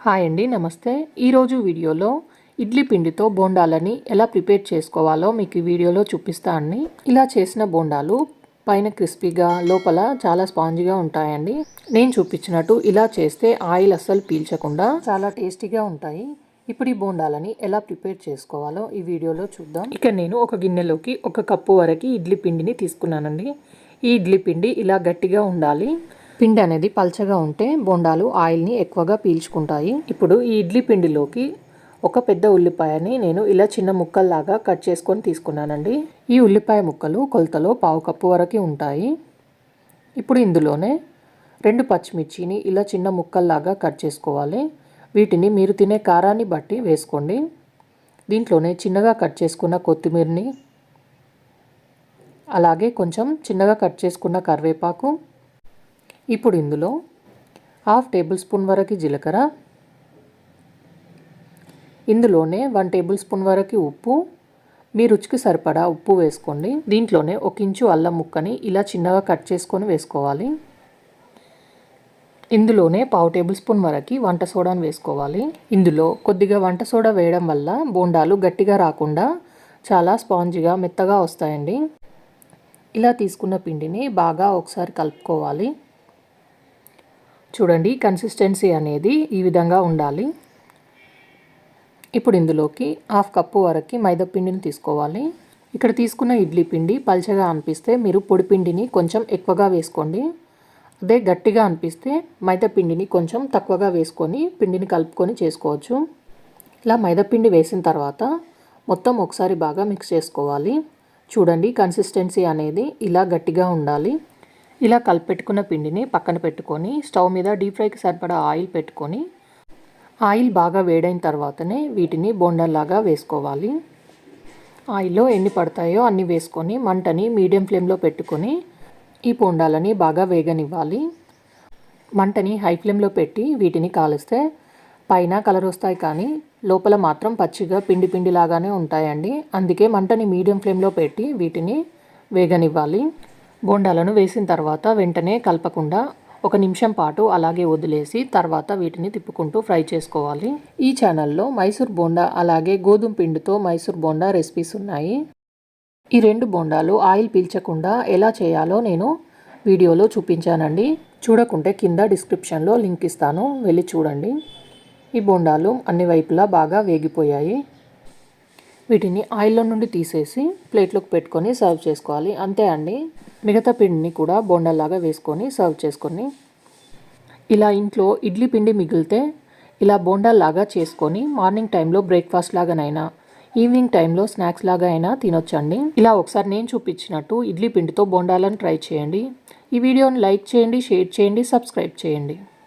Hi అండి నమస్తే. ఈరోజు వీడియోలో ఇడ్లీ పిండితో బోండాలని ఎలా ప్రిపేర్ చేసుకోవాలో మీకు ఈ వీడియోలో చూపిస్తా అండి. ఇలా చేసిన బోండాలు పైన క్రిస్పీగా లోపల చాలా స్పాంజ్గా ఉంటాయండి. నేను చూపించినట్టు ఇలా చేస్తే ఆయిల్ అస్సలు పీల్చకుండా చాలా టేస్టీగా ఉంటాయి. ఇప్పుడు ఈ బోండాలని ఎలా ప్రిపేర్ చేసుకోవాలో ఈ వీడియోలో చూద్దాం. ఇక నేను ఒక గిన్నెలోకి ఒక కప్పు వరకు ఇడ్లీ పిండిని తీసుకున్నానండి. ఈ ఇడ్లీ పిండి ఇలా గట్టిగా ఉండాలి. పిండి అనేది పల్చగా ఉంటే బొండాలు ఆయిల్ని ఎక్కువగా పీల్చుకుంటాయి. ఇప్పుడు ఈ ఇడ్లీ పిండిలోకి ఒక పెద్ద ఉల్లిపాయని నేను ఇలా చిన్న ముక్కల్లాగా కట్ చేసుకొని తీసుకున్నానండి. ఈ ఉల్లిపాయ ముక్కలు కొలతలో పావు కప్పు వరకు ఉంటాయి. ఇప్పుడు ఇందులోనే రెండు పచ్చిమిర్చిని ఇలా చిన్న ముక్కల్లాగా కట్ చేసుకోవాలి. వీటిని మీరు తినే కారాన్ని బట్టి వేసుకోండి. దీంట్లోనే చిన్నగా కట్ చేసుకున్న కొత్తిమీరని అలాగే కొంచెం చిన్నగా కట్ చేసుకున్న కరివేపాకు ఇప్పుడు ఇందులో హాఫ్ టేబుల్ స్పూన్ వరకు జీలకర్ర ఇందులోనే వన్ టేబుల్ స్పూన్ వరకు ఉప్పు. మీ రుచికి సరిపడా ఉప్పు వేసుకోండి. దీంట్లోనే ఒక ఇంచు అల్లం ముక్కని ఇలా చిన్నగా కట్ చేసుకొని వేసుకోవాలి. ఇందులోనే పావు టేబుల్ స్పూన్ వరకు వంట సోడాను వేసుకోవాలి. ఇందులో కొద్దిగా వంట సోడా వేయడం వల్ల బోండాలు గట్టిగా రాకుండా చాలా స్పాంజిగా మెత్తగా వస్తాయండి. ఇలా తీసుకున్న పిండిని బాగా ఒకసారి కలుపుకోవాలి. చూడండి కన్సిస్టెన్సీ అనేది ఈ విధంగా ఉండాలి. ఇప్పుడు ఇందులోకి హాఫ్ కప్పు వరకు మైదా పిండిని తీసుకోవాలి. ఇక్కడ తీసుకున్న ఇడ్లీ పిండి పల్చగా అనిపిస్తే మీరు పొడి పిండిని కొంచెం ఎక్కువగా వేసుకోండి. అదే గట్టిగా అనిపిస్తే మైదా పిండిని కొంచెం తక్కువగా వేసుకొని పిండిని కలుపుకొని చేసుకోవచ్చు. ఇలా మైదా పిండి వేసిన తర్వాత మొత్తం ఒకసారి బాగా మిక్స్ చేసుకోవాలి. చూడండి కన్సిస్టెన్సీ అనేది ఇలా గట్టిగా ఉండాలి. ఇలా కలిపెట్టుకున్న పిండిని పక్కన పెట్టుకొని స్టవ్ మీద డీప్ ఫ్రైకి సరిపడా ఆయిల్ పెట్టుకొని ఆయిల్ బాగా వేడైన తర్వాతనే వీటిని బొండల్లాగా వేసుకోవాలి. ఆయిల్లో ఎన్ని పడతాయో అన్ని వేసుకొని మంటని మీడియం ఫ్లేమ్లో పెట్టుకొని ఈ బోండాలని బాగా వేగనివ్వాలి. మంటని హై ఫ్లేమ్లో పెట్టి వీటిని కాలిస్తే పైన కలర్ వస్తాయి కానీ లోపల మాత్రం పచ్చిగా పిండి పిండి లాగానే ఉంటాయండి. అందుకే మంటని మీడియం ఫ్లేమ్లో పెట్టి వీటిని వేగనివ్వాలి. బోండాలను వేసిన తర్వాత వెంటనే కలపకుండా ఒక నిమిషం పాటు అలాగే వదిలేసి తర్వాత వీటిని తిప్పుకుంటూ ఫ్రై చేసుకోవాలి. ఈ ఛానల్లో మైసూర్ బోండా అలాగే గోధుమ పిండితో మైసూర్ బోండా రెసిపీస్ ఉన్నాయి. ఈ రెండు బోండాలు ఆయిల్ పీల్చకుండా ఎలా చేయాలో నేను వీడియోలో చూపించానండి. చూడకుంటే కింద డిస్క్రిప్షన్లో లింక్ ఇస్తాను. వెళ్ళి చూడండి. ఈ బోండాలు అన్ని వైపులా బాగా వేగిపోయాయి. వీటిని ఆయిల్లో నుండి తీసేసి ప్లేట్లోకి పెట్టుకొని సర్వ్ చేసుకోవాలి. అంతే అండి. మిగతా పిండిని కూడా బోండాలాగా వేసుకొని సర్వ్ చేసుకొని ఇలా ఇంట్లో ఇడ్లీ పిండి మిగిలితే ఇలా బోండాల్లాగా చేసుకొని మార్నింగ్ టైంలో బ్రేక్ఫాస్ట్ లాగానైనా ఈవినింగ్ టైంలో స్నాక్స్ లాగా అయినా తినొచ్చండి. ఇలా ఒకసారి నేను చూపించినట్టు ఇడ్లీ పిండితో బోండాలను ట్రై చేయండి. ఈ వీడియోని లైక్ చేయండి షేర్ చేయండి సబ్స్క్రైబ్ చేయండి.